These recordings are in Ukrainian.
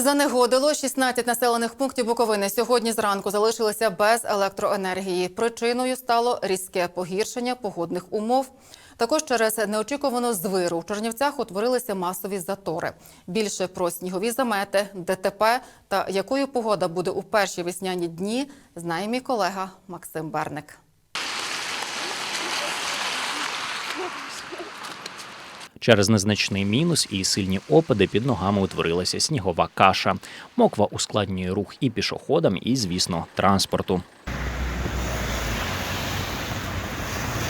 Занегодило 16 населених пунктів Буковини сьогодні зранку залишилися без електроенергії. Причиною стало різке погіршення погодних умов. Також через неочікувану звиру в Чернівцях утворилися масові затори. Більше про снігові замети, ДТП та якою погода буде у перші весняні дні, знає мій колега Максим Берник. Через незначний мінус і сильні опади під ногами утворилася снігова каша. Моква ускладнює рух і пішоходам, і, звісно, транспорту.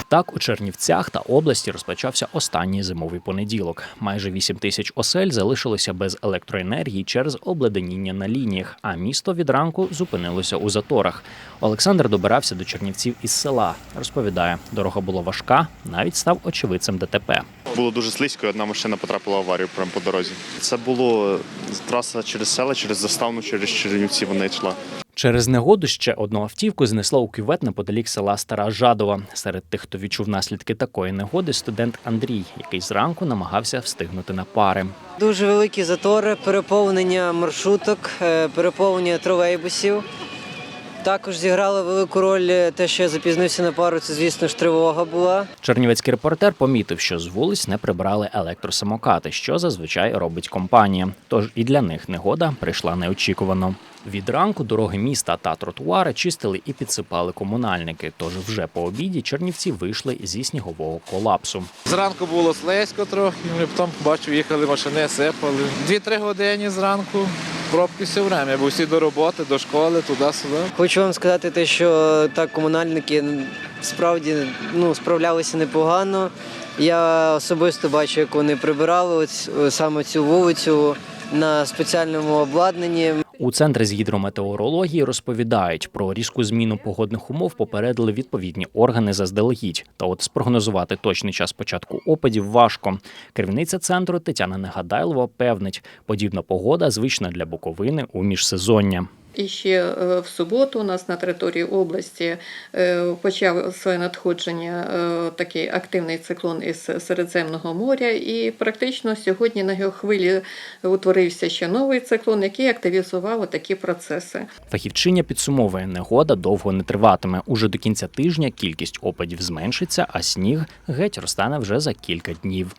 Так, у Чернівцях та області розпочався останній зимовий понеділок. Майже 8 тисяч осель залишилося без електроенергії через обледеніння на лініях, а місто від ранку зупинилося у заторах. Олександр добирався до Чернівців із села. Розповідає, дорога була важка, навіть став очевидцем ДТП. Було дуже слизько, і одна машина потрапила в аварію прямо по дорозі. Це було траса через село, через заставну, через Чернівці вона йшла. Через негоду ще одну автівку знесло у кювет неподалік села Стара Жадова. Серед тих, хто відчув наслідки такої негоди, студент Андрій, який зранку намагався встигнути на пари. Дуже великі затори, переповнення маршруток, е, переповнення тролейбусів. Також зіграло велику роль е, те, що я запізнився на пару. Це, звісно ж, тривога була. Чернівецький репортер помітив, що з вулиць не прибрали електросамокати, що зазвичай робить компанія. Тож і для них негода прийшла неочікувано. Від ранку дороги міста та тротуари чистили і підсипали комунальники. Тож вже по обіді чернівці вийшли зі снігового колапсу. Зранку було слизько трохи, ми потім бачив, їхали машини, сипали. Дві-три години зранку. Пробки все время, бо всі до роботи, до школи, туди-сюди. Хочу вам сказати те, що так комунальники справді ну, справлялися непогано. Я особисто бачу, як вони прибирали ось, саме цю вулицю на спеціальному обладнанні. У центрі з гідрометеорології розповідають про різку зміну погодних умов попередили відповідні органи заздалегідь. Та от спрогнозувати точний час початку опадів важко. Керівниця центру Тетяна Негадайлова певнить, подібна погода звична для Буковини у міжсезоння. І ще е, в суботу у нас на території області е, почав своє надходження е, такий активний циклон із Середземного моря, і практично сьогодні на його хвилі утворився ще новий циклон, який активізував такі процеси. Фахівчиня підсумовує, негода довго не триватиме. Уже до кінця тижня кількість опадів зменшиться, а сніг геть розтане вже за кілька днів.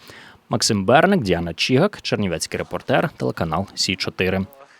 Максим Берник, Діана Чігак, Чернівецький репортер, телеканал Сі 4